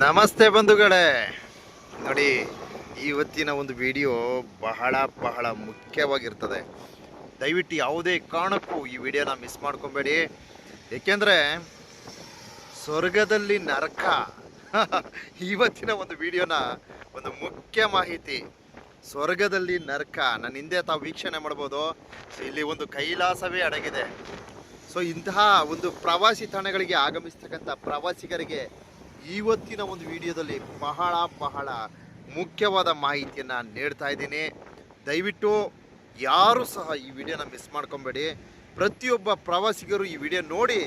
ನಮಸ್ತೆ ಬಂಧುಗಳೇ. ನೋಡಿ ಇವತ್ತಿನ ಒಂದು ವಿಡಿಯೋ ಬಹಳ ಬಹಳ ಮುಖ್ಯವಾಗಿರ್ತದೆ. ದಯವಿಟ್ಟು ಯಾವುದೇ ಕಾರಣಕ್ಕೂ ಈ ವಿಡಿಯೋನ ಮಿಸ್ ಮಾಡ್ಕೊಬೇಡಿ. ಏಕೆಂದರೆ, ಸ್ವರ್ಗದಲ್ಲಿ ನರಕ ಇವತ್ತಿನ ಒಂದು ವಿಡಿಯೋನ ಒಂದು ಮುಖ್ಯ ಮಾಹಿತಿ. ಸ್ವರ್ಗದಲ್ಲಿ ನರಕ, ನನ್ನ ಹಿಂದೆ ತಾವು ವೀಕ್ಷಣೆ ಮಾಡ್ಬೋದು. ಇಲ್ಲಿ ಒಂದು ಕೈಲಾಸವೇ ಅಡಗಿದೆ. ಸೊ ಇಂತಹ ಒಂದು ಪ್ರವಾಸಿ ತಾಣಗಳಿಗೆ ಆಗಮಿಸ್ತಕ್ಕಂಥ ಪ್ರವಾಸಿಗರಿಗೆ ಇವತ್ತಿನ ಒಂದು ವಿಡಿಯೋದಲ್ಲಿ ಬಹಳ ಬಹಳ ಮುಖ್ಯವಾದ ಮಾಹಿತಿಯನ್ನು ನೀಡ್ತಾ ಇದ್ದೀನಿ. ದಯವಿಟ್ಟು ಯಾರು ಸಹ ಈ ವಿಡಿಯೋನ ಮಿಸ್ ಮಾಡ್ಕೊಬೇಡಿ. ಪ್ರತಿಯೊಬ್ಬ ಪ್ರವಾಸಿಗರು ಈ ವಿಡಿಯೋ ನೋಡಿ,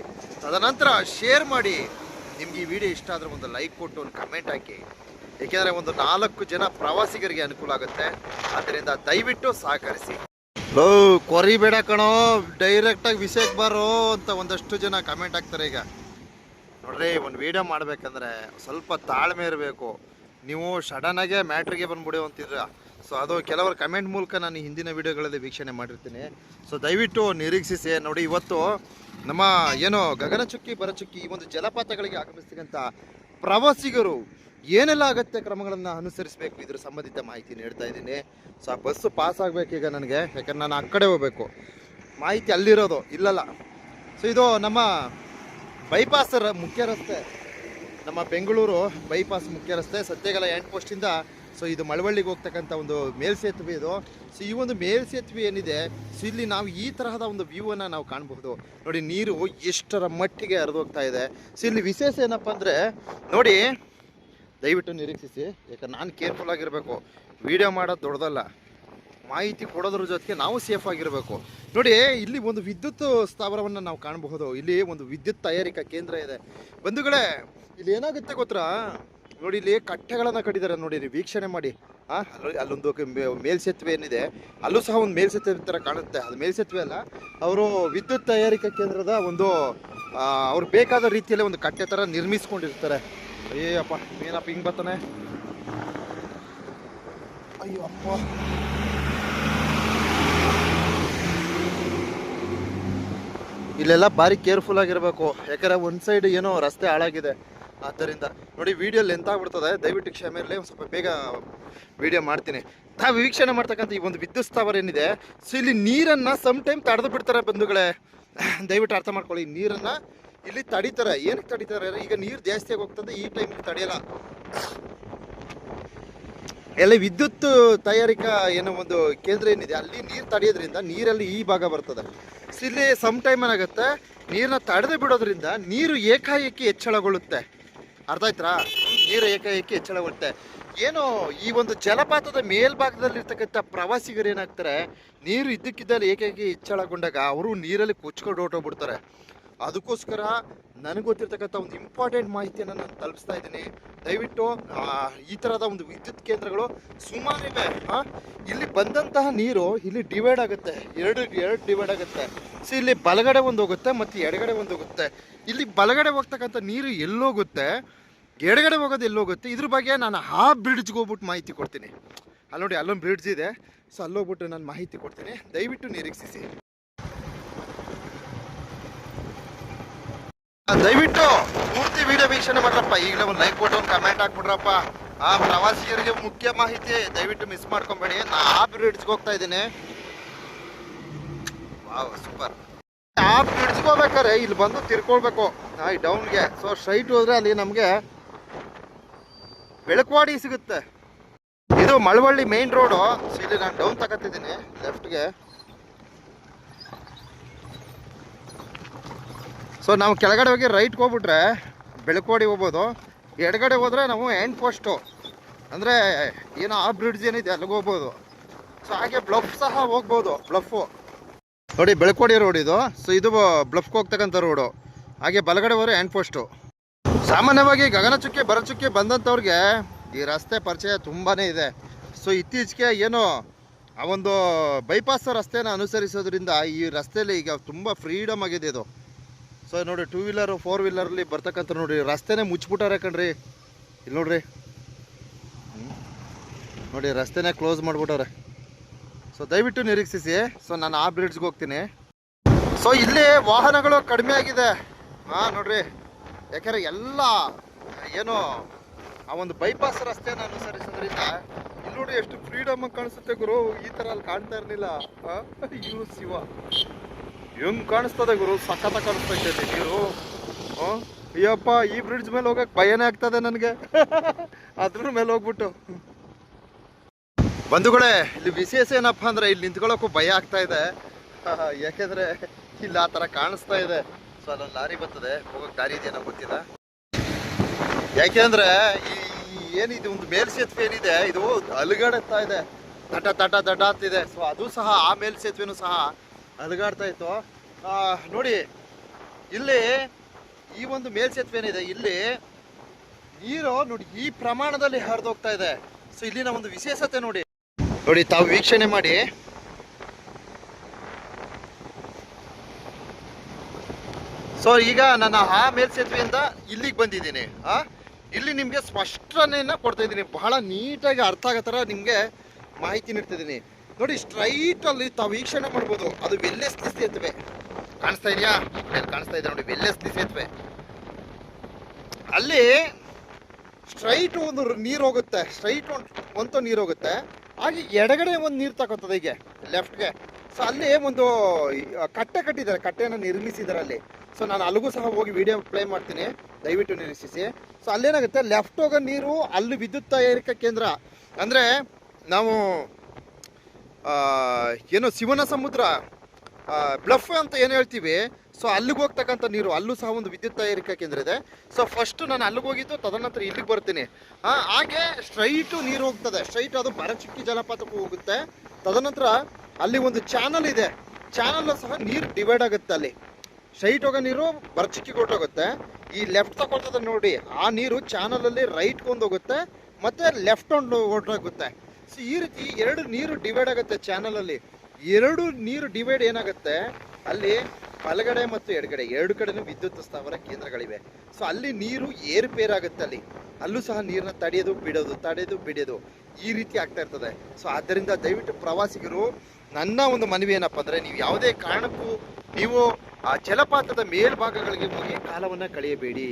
ತದನಂತರ ಶೇರ್ ಮಾಡಿ. ನಿಮ್ಗೆ ಈ ವಿಡಿಯೋ ಇಷ್ಟ ಆದರೆ ಒಂದು ಲೈಕ್ ಕೊಟ್ಟು, ಒಂದು ಕಮೆಂಟ್ ಹಾಕಿ. ಏಕೆಂದರೆ ಒಂದು ನಾಲ್ಕು ಜನ ಪ್ರವಾಸಿಗರಿಗೆ ಅನುಕೂಲ ಆಗುತ್ತೆ. ಆದ್ದರಿಂದ ದಯವಿಟ್ಟು ಸಹಕರಿಸಿ. ಲೋ ಕೊರಿಬೇಡ ಕಣೋ. ಡೈರೆಕ್ಟಾಗಿ ವಿಷಯಕ್ಕೆ ಬರೋ ಅಂತ ಒಂದಷ್ಟು ಜನ ಕಮೆಂಟ್ ಹಾಕ್ತಾರೆ ಈಗ. ನೋಡ್ರಿ, ಒಂದು ವಿಡಿಯೋ ಮಾಡಬೇಕಂದ್ರೆ ಸ್ವಲ್ಪ ತಾಳ್ಮೆ ಇರಬೇಕು. ನೀವು ಸಡನ್ನಾಗೆ ಮ್ಯಾಟ್ರಿಗೆ ಬಂದ್ಬಿಡಿ ಅಂತಿದ್ರ. ಸೊ ಅದು ಕೆಲವರು ಕಮೆಂಟ್ ಮೂಲಕ ನಾನು ಹಿಂದಿನ ವೀಡಿಯೋಗಳಲ್ಲಿ ವೀಕ್ಷಣೆ ಮಾಡಿರ್ತೀನಿ. ಸೊ ದಯವಿಟ್ಟು ನಿರೀಕ್ಷಿಸಿ. ನೋಡಿ, ಇವತ್ತು ನಮ್ಮ ಏನು ಗಗನಚುಕ್ಕಿ ಬರಚುಕ್ಕಿ ಈ ಒಂದು ಜಲಪಾತಗಳಿಗೆ ಆಗಮಿಸ್ತಕ್ಕಂಥ ಪ್ರವಾಸಿಗರು ಏನೆಲ್ಲ ಅಗತ್ಯ ಕ್ರಮಗಳನ್ನು ಅನುಸರಿಸಬೇಕು ಇದ್ರ ಸಂಬಂಧಿತ ಮಾಹಿತಿ ನೀಡ್ತಾ ಇದ್ದೀನಿ. ಸೊ ಆ ಬಸ್ಸು ಪಾಸ್ ಆಗಬೇಕೀಗ ನನಗೆ. ಯಾಕಂದ್ರೆ ನಾನು ಆ ಕಡೆ ಹೋಗಬೇಕು. ಮಾಹಿತಿ ಅಲ್ಲಿರೋದು, ಇಲ್ಲಲ್ಲ. ಸೊ ಇದು ನಮ್ಮ ಬೈಪಾಸ್ ಮುಖ್ಯ ರಸ್ತೆ ನಮ್ಮ ಬೆಂಗಳೂರು ಬೈಪಾಸ್ ಮುಖ್ಯ ರಸ್ತೆ ಸತ್ಯಗಲ ಎಂಟ್ ಪೋಸ್ಟಿಂದ ಸೊ ಇದು ಮಳವಳ್ಳಿಗೆ ಹೋಗ್ತಕ್ಕಂಥ ಒಂದು ಮೇಲ್ಸೇತುವೆ ಇದು. ಸೊ ಈ ಒಂದು ಮೇಲ್ಸೇತುವೆ ಏನಿದೆ ಸೊ ಇಲ್ಲಿ ನಾವು ಈ ತರಹದ ಒಂದು ವ್ಯೂವನ್ನು ನಾವು ಕಾಣಬಹುದು. ನೋಡಿ, ನೀರು ಎಷ್ಟರ ಮಟ್ಟಿಗೆ ಹರಿದೋಗ್ತಾ ಇದೆ. ಸೊ ಇಲ್ಲಿ ವಿಶೇಷ ಏನಪ್ಪ ಅಂದರೆ, ನೋಡಿ, ದಯವಿಟ್ಟು ನಿರೀಕ್ಷಿಸಿ. ಯಾಕಂದ್ರೆ ನಾನು ಕೇರ್ಫುಲ್ ಆಗಿರಬೇಕು. ವಿಡಿಯೋ ಮಾಡೋದು ದೊಡ್ಡದಲ್ಲ. ಮಾಹಿತಿ ಕೊಡೋದ್ರ ಜೊತೆಗೆ ನಾವು ಸೇಫ್ ಆಗಿರಬೇಕು. ನೋಡಿ, ಇಲ್ಲಿ ಒಂದು ವಿದ್ಯುತ್ ಸ್ಥಾವರವನ್ನು ನಾವು ಕಾಣಬಹುದು. ಇಲ್ಲಿ ಒಂದು ವಿದ್ಯುತ್ ತಯಾರಿಕಾ ಕೇಂದ್ರ ಇದೆ. ಬಂಧುಗಳೇ, ಇಲ್ಲಿ ಏನಾಗುತ್ತೆ ಗೊತ್ತಾ? ನೋಡಿ, ಇಲ್ಲಿ ಕಟ್ಟೆಗಳನ್ನು ಕಟ್ಟಿದ್ದಾರೆ ನೋಡಿ, ಇಲ್ಲಿ ವೀಕ್ಷಣೆ ಮಾಡಿ. ಹಾಂ ಅಲ್ಲಿ, ಅಲ್ಲೊಂದು ಮೇಲ್ಸೇತುವೆ ಏನಿದೆ, ಅಲ್ಲೂ ಸಹ ಒಂದು ಮೇಲ್ಸೇತುವೆ ಥರ ಕಾಣುತ್ತೆ. ಅದು ಮೇಲ್ಸೇತುವೆ ಅಲ್ಲ, ಅವರು ವಿದ್ಯುತ್ ತಯಾರಿಕಾ ಕೇಂದ್ರದ ಒಂದು ಅವ್ರು ಬೇಕಾದ ರೀತಿಯಲ್ಲಿ ಒಂದು ಕಟ್ಟೆ ಥರ ನಿರ್ಮಿಸ್ಕೊಂಡಿರ್ತಾರೆ. ಅಯ್ಯಪ್ಪ ಏನಪ್ಪ ಹಿಂಗೆ ಬರ್ತಾನೆ? ಅಯ್ಯೋ ಅಪ್ಪ ಇಲ್ಲೆಲ್ಲ ಭಾರಿ ಕೇರ್ಫುಲ್ ಆಗಿರಬೇಕು. ಯಾಕಂದ್ರೆ ಒಂದು ಸೈಡ್ ಏನೋ ರಸ್ತೆ ಹಾಳಾಗಿದೆ. ಆದ್ದರಿಂದ ನೋಡಿ ವಿಡಿಯೋ ಲೆಂತ್ ಆಗ್ಬಿಡ್ತದೆ, ದಯವಿಟ್ಟು ಕ್ಷಮೆ ಇರಲಿ ಸ್ವಲ್ಪ ಬೇಗ ವಿಡಿಯೋ ಮಾಡ್ತೀನಿ. ನಾವು ವೀಕ್ಷಣೆ ಮಾಡ್ತಕ್ಕಂಥ ಈ ಒಂದು ವಿದ್ಯುತ್ ಸ್ಥಾವರ ಏನಿದೆ ಸೊ ಇಲ್ಲಿ ನೀರನ್ನು ಸಮ್ ಟೈಮ್ ತಡೆದು ಬಿಡ್ತಾರೆ ಬಂಧುಗಳೇ. ದಯವಿಟ್ಟು ಅರ್ಥ ಮಾಡ್ಕೊಳ್ಳಿ ನೀರನ್ನು ಇಲ್ಲಿ ತಡಿತಾರೆ. ಏನಕ್ಕೆ ತಡಿತಾರೆ ಈಗ ನೀರು ಜಾಸ್ತಿ ಆಗಿ ಹೋಗ್ತದೆ, ಈ ಟೈಮಿಗೆ ತಡೆಯಲ್ಲ. ಎಲ್ಲ ವಿದ್ಯುತ್ ತಯಾರಿಕಾ ಏನೋ ಒಂದು ಕೇಂದ್ರ ಏನಿದೆ, ಅಲ್ಲಿ ನೀರು ತಡೆಯೋದ್ರಿಂದ ನೀರಲ್ಲಿ ಈ ಭಾಗ ಬರ್ತದೆ. ಇಲ್ಲಿ ಸಮ್ ಟೈಮ್ ಏನಾಗುತ್ತೆ? ನೀರನ್ನ ತಡೆದು ಬಿಡೋದ್ರಿಂದ ನೀರು ಏಕಾಏಕಿ ಹೆಚ್ಚಳಗೊಳ್ಳುತ್ತೆ. ಅರ್ಥ ಆಯ್ತಾ ನೀರು ಏಕಾಏಕಿ ಹೆಚ್ಚಳಗೊಳ್ಳುತ್ತೆ. ಏನು, ಈ ಒಂದು ಜಲಪಾತದ ಮೇಲ್ಭಾಗದಲ್ಲಿರ್ತಕ್ಕಂಥ ಪ್ರವಾಸಿಗರು ಏನಾಗ್ತಾರೆ? ನೀರು ಇದ್ದಕ್ಕಿದ್ದಲ್ಲಿ ಏಕಾಏಕಿ ಹೆಚ್ಚಳಗೊಂಡಾಗ ಅವರು ನೀರಲ್ಲಿ ಕೊಚ್ಕೊಂಡು ಹೊರಟೋಗ್ಬಿಡ್ತಾರೆ ಅದಕ್ಕೋಸ್ಕರ ನನಗೆ ಗೊತ್ತಿರ್ತಕ್ಕಂಥ ಒಂದು ಇಂಪಾರ್ಟೆಂಟ್ ಮಾಹಿತಿಯನ್ನು ನಾನು ತಲುಪಿಸ್ತಾ ಇದ್ದೀನಿ. ದಯವಿಟ್ಟು ಈ ಥರದ ಒಂದು ವಿದ್ಯುತ್ ಕೇಂದ್ರಗಳು ಸುಮಾರಿವೆ ಇಲ್ಲಿ ಬಂದಂತಹ ನೀರು ಇಲ್ಲಿ ಡಿವೈಡ್ ಆಗುತ್ತೆ. ಎರಡು ಎರಡು ಡಿವೈಡ್ ಆಗುತ್ತೆ. ಸೊ ಇಲ್ಲಿ ಬಲಗಡೆ ಒಂದು ಹೋಗುತ್ತೆ ಮತ್ತು ಎಡಗಡೆ ಒಂದು ಹೋಗುತ್ತೆ. ಇಲ್ಲಿ ಬಲಗಡೆ ಹೋಗ್ತಕ್ಕಂಥ ನೀರು ಎಲ್ಲೋಗುತ್ತೆ ಎಡಗಡೆ ಹೋಗೋದು ಎಲ್ಲೋಗುತ್ತೆ ಇದ್ರ ಬಗ್ಗೆ ನಾನು ಆ ಬ್ರಿಡ್ಜ್ಗೆ ಹೋಗ್ಬಿಟ್ಟು ಮಾಹಿತಿ ಕೊಡ್ತೀನಿ. ಅಲ್ಲಿ ನೋಡಿ, ಅಲ್ಲೊಂದು ಬ್ರಿಡ್ಜ್ ಇದೆ. ಸೊ ಅಲ್ಲೋಗ್ಬಿಟ್ಟು ನಾನು ಮಾಹಿತಿ ಕೊಡ್ತೀನಿ. ದಯವಿಟ್ಟು ನಿರೀಕ್ಷಿಸಿ ದಯವಿಟ್ಟು ಪೂರ್ತಿ ವಿಡಿಯೋ ವೀಕ್ಷಣೆ ಮಾಡ್ರಪ್ಪ. ಈಗಲೇ ಒಂದು ಲೈಕ್ ಕೊಟ್ಟು ಒಂದು ಕಮೆಂಟ್ ಹಾಕ್ಬಿಡ್ರಪ್ಪ. ಆ ಪ್ರವಾಸಿಗರಿಗೆ ಮುಖ್ಯ ಮಾಹಿತಿ, ದಯವಿಟ್ಟು ಮಿಸ್ ಮಾಡ್ಕೊಂಬೇಡಿ. ನಾ ಆ ಬ್ರಿಡ್ಜ್ಗೆ ಹೋಗ್ತಾ ಇದ್ದೀನಿ. ವಾವ್ ಸೂಪರ್ ಆ ಬ್ರಿಡ್ಜ್ಗೆ ಹೋಗ್ಬೇಕಾರೆ ಇಲ್ಲಿ ಬಂದು ತಿರ್ಕೊಳ್ಬೇಕು. ಈ ಡೌನ್ಗೆ ಸೊ ಸ್ಟ್ರೈಟ್ ಹೋದ್ರೆ ಅಲ್ಲಿ ನಮಗೆ ಬೆಳಕ್ವಾಡಿ ಸಿಗುತ್ತೆ. ಇದು ಮಳವಳ್ಳಿ ಮೇನ್ ರೋಡು ಸೊ ಇಲ್ಲಿ ನಾನು ಡೌನ್ ತಗೋತಿದ್ದೀನಿ ಲೆಫ್ಟ್ಗೆ ಸೊ ನಾವು ಕೆಳಗಡೆ ಹೋಗಿ ರೈಟ್ಗೆ ಹೋಗ್ಬಿಟ್ರೆ ಬೆಳಕೋಡಿ ಹೋಗ್ಬೋದು. ಎಡಗಡೆ ಹೋದರೆ ನಾವು ಎಂಡ್ ಪೋಸ್ಟು ಅಂದರೆ ಏನೋ ಆ ಬ್ರಿಡ್ಜ್ ಏನಿದೆ ಅಲ್ಲಿಗೆ ಹೋಗ್ಬೋದು. ಸೊ ಹಾಗೆ ಬ್ಲಫ್ ಸಹ ಹೋಗ್ಬೋದು ಬ್ಲಫು ನೋಡಿ, ಬೆಳಕೋಡಿ ರೋಡ್ ಇದು. ಸೊ ಇದು ಬ್ಲಫ್ಗೆ ಹೋಗ್ತಕ್ಕಂಥ ರೋಡು ಹಾಗೆ ಬಲಗಡೆ ಹೋದರೆ ಎಂಡ್ ಪೋಸ್ಟು ಸಾಮಾನ್ಯವಾಗಿ ಗಗನಚುಕ್ಕೆ ಬರಚುಕ್ಕೆ ಬಂದಂಥವ್ರಿಗೆ ಈ ರಸ್ತೆ ಪರಿಚಯ ತುಂಬಾ ಇದೆ. ಸೊ ಇತ್ತೀಚೆಗೆ ಏನು ಆ ಒಂದು ಬೈಪಾಸ್ ರಸ್ತೆನ ಅನುಸರಿಸೋದ್ರಿಂದ ಈ ರಸ್ತೆಯಲ್ಲಿ ಈಗ ತುಂಬ ಫ್ರೀಡಮ್ ಆಗಿದೆ ಇದು. ಸೊ ನೋಡಿ ಟೂ ವೀಲರು ಫೋರ್ ವೀಲರಲ್ಲಿ ಬರ್ತಕ್ಕಂಥ ನೋಡಿ, ರಸ್ತೆನೇ ಮುಚ್ಚಿಬಿಟ್ಟಾರೆ ಕಣ್ರಿ. ಇಲ್ಲಿ ನೋಡ್ರಿ. ನೋಡಿ, ರಸ್ತೆನೇ ಕ್ಲೋಸ್ ಮಾಡಿಬಿಟ್ಟವ್ರೆ. ಸೊ ದಯವಿಟ್ಟು ನಿರೀಕ್ಷಿಸಿ. ಸೊ ನಾನು ಆ ಬ್ರಿಡ್ಜ್ಗೆ ಹೋಗ್ತೀನಿ. ಸೊ ಇಲ್ಲಿ ವಾಹನಗಳು ಕಡಿಮೆ ಆಗಿದೆ. ಹಾಂ, ನೋಡ್ರಿ. ಯಾಕಂದ್ರೆ ಎಲ್ಲ, ಏನು, ಆ ಒಂದು ಬೈಪಾಸ್ ರಸ್ತೆಯನ್ನು ಅನುಸರಿಸೋದ್ರಿಂದ ಇಲ್ಲಿ ನೋಡಿ ಎಷ್ಟು ಫ್ರೀಡಮ್ ಕಾಣಿಸುತ್ತೆ ಗುರು. ಈ ಥರ ಅಲ್ಲಿ ಕಾಣ್ತಾ ಇರಲಿಲ್ಲ? ಅಯ್ಯೋ, ಶಿವ. ಹೆಂಗ್ ಕಾಣಿಸ್ತದೆ ಗುರು? ಸಖತ್ತ ಕಾಣಿಸ್ತೈತೆ ನೀರು. ಅಯ್ಯಪ್ಪ, ಈ ಬ್ರಿಡ್ಜ್ ಮೇಲೆ ಹೋಗಕ್ ಭಯನೇ ಆಗ್ತದೆ ನನಗೆ. ಅದ್ರ ಮೇಲೆ ಹೋಗ್ಬಿಟ್ಟು. ಬಂಧುಗಳೇ, ಇಲ್ಲಿ ವಿಶೇಷ ಏನಪ್ಪ ಅಂದ್ರೆ ಇಲ್ಲಿ ನಿಂತ್ಕೊಳ್ಳೋಕ್ಕೂ ಭಯ ಆಗ್ತಾ ಇದೆ. ಯಾಕೆಂದ್ರೆ ಇಲ್ಲಿ ಆ ತರ ಕಾಣಿಸ್ತಾ ಇದೆ. ಸೊ ಅಲ್ಲೊಂದು ಲಾರಿ ಬರ್ತದೆ. ಹೋಗಕ್ ದಾರಿ ಇದೇನೋ ಗೊತ್ತಿಲ್ಲ. ಯಾಕೆಂದ್ರೆ ಈ ಈ ಏನಿದೆ, ಒಂದು ಮೇಲ್ಸೇತುವೆ ಏನಿದೆ, ಇದು ಅಲುಗಾಡುತ್ತಾ ಇದೆ. ತಟ ತಟ ತಟ ಅಂತಿದೆ ಸೊ ಅದು ಸಹ ಆ ಮೇಲ್ಸೇತುವೆನೂ ಸಹ ಅಲುಗಾಡ್ತಾ ಇತ್ತು. ನೋಡಿ, ಇಲ್ಲಿ ಈ ಒಂದು ಮೇಲ್ಸೇತುವೆ ಏನಿದೆ, ಇಲ್ಲಿ ನೀರು ನೋಡಿ, ಈ ಪ್ರಮಾಣದಲ್ಲಿ ಹರಿದೋಗ್ತಾ ಇದೆ. ಸೊ ಇಲ್ಲಿನ ಒಂದು ವಿಶೇಷತೆ ನೋಡಿ. ನೋಡಿ, ತಾವು ವೀಕ್ಷಣೆ ಮಾಡಿ. ಸೊ ಈಗ ನನ್ನ ಆ ಮೇಲ್ಸೇತುವೆಯಿಂದ ಇಲ್ಲಿಗೆ ಬಂದಿದ್ದೀನಿ. ಆ, ಇಲ್ಲಿ ನಿಮಗೆ ಸ್ಪಷ್ಟನೆಯನ್ನು ಕೊಡ್ತಾ ಇದ್ದೀನಿ. ಬಹಳ ನೀಟಾಗಿ ಅರ್ಥ ಆಗೋ ಥರ ನಿಮಗೆ ಮಾಹಿತಿ ನೀಡ್ತಿದ್ದೀನಿ ನೋಡಿ ಸ್ಟ್ರೈಟ್ ಅಲ್ಲಿ ತಾವು ವೀಕ್ಷಣೆ ಮಾಡ್ಬೋದು. ಅದು ವೆಲ್ಲೆಸ್ಲಿ ಸೇತುವೆ ಕಾಣಿಸ್ತಾ ಇದೆಯಾ? ಕಾಣಿಸ್ತಾ ಇದೆ ನೋಡಿ ವೆಲ್ಲೆಸ್ಲಿ ಸೇತುವೆ ಅಲ್ಲಿ ಸ್ಟ್ರೈಟ್ ಒಂದು ನೀರು ಹೋಗುತ್ತೆ. ಸ್ಟ್ರೈಟ್ ಒಂದು ನೀರು ಹೋಗುತ್ತೆ. ಹಾಗೆ ಎಡಗಡೆ ಒಂದು ನೀರು ತಗೋತದೆ ಹೀಗೆ ಲೆಫ್ಟ್ಗೆ ಸೊ ಅಲ್ಲಿ ಒಂದು ಕಟ್ಟೆ ಕಟ್ಟಿದ್ದಾರೆ. ಕಟ್ಟೆಯನ್ನು ನಿರ್ಮಿಸಿದ್ದಾರೆ ಅಲ್ಲಿ. ಸೊ ನಾನು ಅಲ್ಲಿಗೂ ಸಹ ಹೋಗಿ ವಿಡಿಯೋ ಪ್ಲೇ ಮಾಡ್ತೀನಿ. ದಯವಿಟ್ಟು ನಿರ್ಮಿಸಿ ಸೊ ಅಲ್ಲೇನಾಗುತ್ತೆ? ಲೆಫ್ಟ್ ಹೋಗೋ ನೀರು, ಅಲ್ಲಿ ವಿದ್ಯುತ್ ತಯಾರಿಕಾ ಕೇಂದ್ರ. ಅಂದರೆ, ನಾವು ಏನು ಶಿವನ ಸಮುದ್ರ ಬ್ಲಫ್ ಅಂತ ಏನು ಹೇಳ್ತೀವಿ? ಸೊ ಅಲ್ಲಿಗೆ ಹೋಗ್ತಕ್ಕಂಥ ನೀರು, ಅಲ್ಲೂ ಸಹ ಒಂದು ವಿದ್ಯುತ್ ತಯಾರಿಕಾ ಕೇಂದ್ರ ಇದೆ. ಸೊ ಫಸ್ಟ್ ನಾನು ಅಲ್ಲಿಗೆ ಹೋಗಿದ್ದು, ತದನಂತರ ಇಲ್ಲಿಗೆ ಬರ್ತೀನಿ. ಹಾಗೆ ಸ್ಟ್ರೈಟು ನೀರು ಹೋಗ್ತದೆ. ಸ್ಟ್ರೈಟ್ ಅದು ಬರಚಿಕ್ಕಿ ಜಲಪಾತಕ್ಕೂ ಹೋಗುತ್ತೆ. ತದನಂತರ ಅಲ್ಲಿ ಒಂದು ಚಾನಲ್ ಇದೆ. ಚಾನಲ್ ಸಹ ನೀರು ಡಿವೈಡ್ ಆಗುತ್ತೆ ಅಲ್ಲಿ. ಸ್ಟ್ರೈಟ್ ಹೋಗೋ ನೀರು, ಬರಚಿಕ್ಕಿ ಕೊಟ್ಟೋಗುತ್ತೆ. ಈ ಲೆಫ್ಟ್ ತಗೊಳ್ತದೆ ನೋಡಿ. ಆ ನೀರು ಚಾನಲಲ್ಲಿ ರೈಟ್ ಒಂದು ಹೋಗುತ್ತೆ. ಮತ್ತೆ ಲೆಫ್ಟ್ ಒಂದು ಹೊರಟೋಗುತ್ತೆ ಸೊ ಈ ರೀತಿ ಎರಡು ನೀರು ಡಿವೈಡ್ ಆಗುತ್ತೆ ಚಾನಲಲ್ಲಿ ಎರಡು ನೀರು ಡಿವೈಡ್ ಏನಾಗುತ್ತೆ? ಅಲ್ಲಿ ಬಲಗಡೆ ಮತ್ತು ಎಡಗಡೆ, ಎರಡು ಕಡೆನೂ ವಿದ್ಯುತ್ ಸ್ಥಾವರ ಕೇಂದ್ರಗಳಿವೆ. ಸೊ ಅಲ್ಲಿ ನೀರು ಏರುಪೇರಾಗುತ್ತೆ ಅಲ್ಲಿ. ಅಲ್ಲೂ ಸಹ ನೀರನ್ನ ತಡೆಯೋದು ಬಿಡೋದು ತಡೆಯೋದು ಬಿಡೋದು ಈ ರೀತಿ ಆಗ್ತಾ ಇರ್ತದೆ. ಸೊ ಆದ್ದರಿಂದ ದಯವಿಟ್ಟು ಪ್ರವಾಸಿಗರು, ನನ್ನ ಒಂದು ಮನವಿ ಏನಪ್ಪ ಅಂದರೆ, ನೀವು ಯಾವುದೇ ಕಾರಣಕ್ಕೂ ನೀವು ಆ ಜಲಪಾತದ ಮೇಲ್ಭಾಗಗಳಿಗೆ ಹೋಗಿ ಕಾಲವನ್ನು ಕಳೆಯಬೇಡಿ.